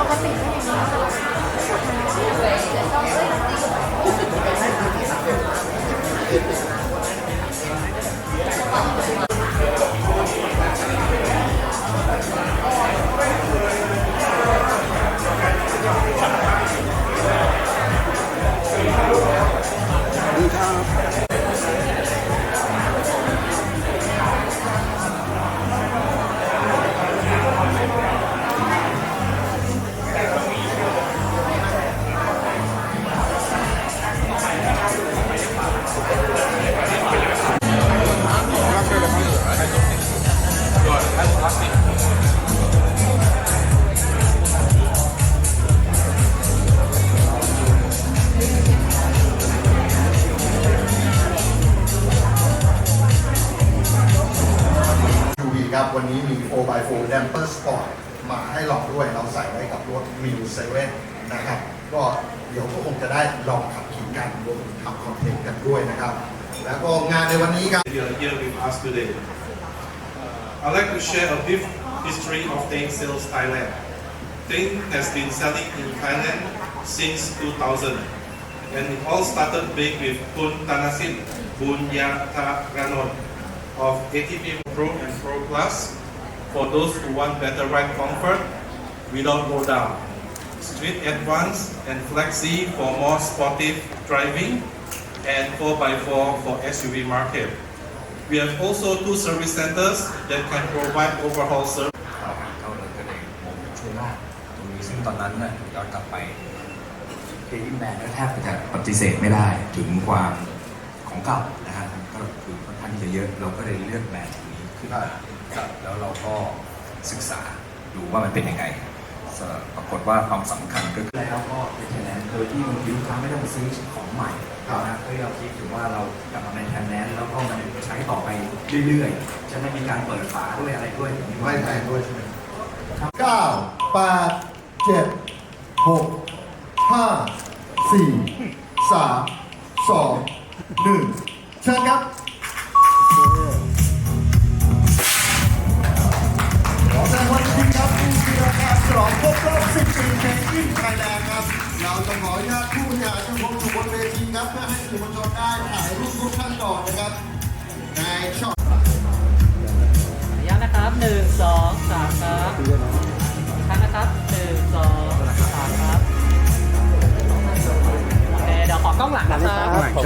ปกติไม่อย่นี้ วันนี้มี 4x4 Damper Sport มาให้ลองด้วยเราใส่ไว้กับรถ m ิวเซเว่นนะครับ ก็เดี๋ยวก็คงจะได้ลองขับขี่กันรวมถึงทำคอนเทนต์กันด้วยนะครับ แล้วก็งานในวันนี้ครับ you are here with us today. Uh, I'd like to share a brief history of Ting Sales Thailand. Ting has been selling in Thailand since 2000, and it all started big with Kun Tanasin Bunyataranon of ATP Pro and Pro Plus for those who want better ride comfort without go down. Street Advance and Flexi for more sportive driving and 4x4 for SUV market. We have also two service centers that can provide overhaul service. ครับก็เลยก็เลยมองช่วงหน้าตรงนี้ซึ่งตอนนั้นน่ะย้อนกลับไปเควินแมนก็แทบจะปฏิเสธไม่ได้ถึงความ ของเก่านะฮะก็คือค่อนข้างที่จะเยอะเราก็เลยเลือกแบรนด์นี้ขึ้นมาครับแล้วเราก็ศึกษาดูว่ามันเป็นยังไงสปรากฏว่าความสำคัญก็คือแล้วก็เป็นแทนแนนโดยที่บางทีลูกค้าไม่ต้องซื้อของใหม่นะเพื่อเราคิดถึงว่าเรากลับมาเป็นแทนแนนแล้วก็มันใช้ต่อไปเรื่อยๆจะไม่มีการเปิดฝาด้วยอะไรด้วยผมคิดว่าไม่แพงด้วยใช่ไหมเก้าแปดเจ็ดหกห้าสี่สามสอง หนึ่งเชิญครับขอแสดงความยินดีครับผู้ที่รับการฉลองครบรอบ10ปีเทนนิสไทยแลนด์ครับ เราจะขออนุญาตผู้บริหารทุกคนอยู่บนเวทีครับเพื่อให้สื่อมวลชนได้ถ่ายรูปทุกท่านก่อนนะครับในช็อตขอนุญาตนะครับหนึ่งสองสามครับครั้งนะครับหนึ่งสองสามครับโอเคเดี๋ยวขอกล้องหลังนะครับ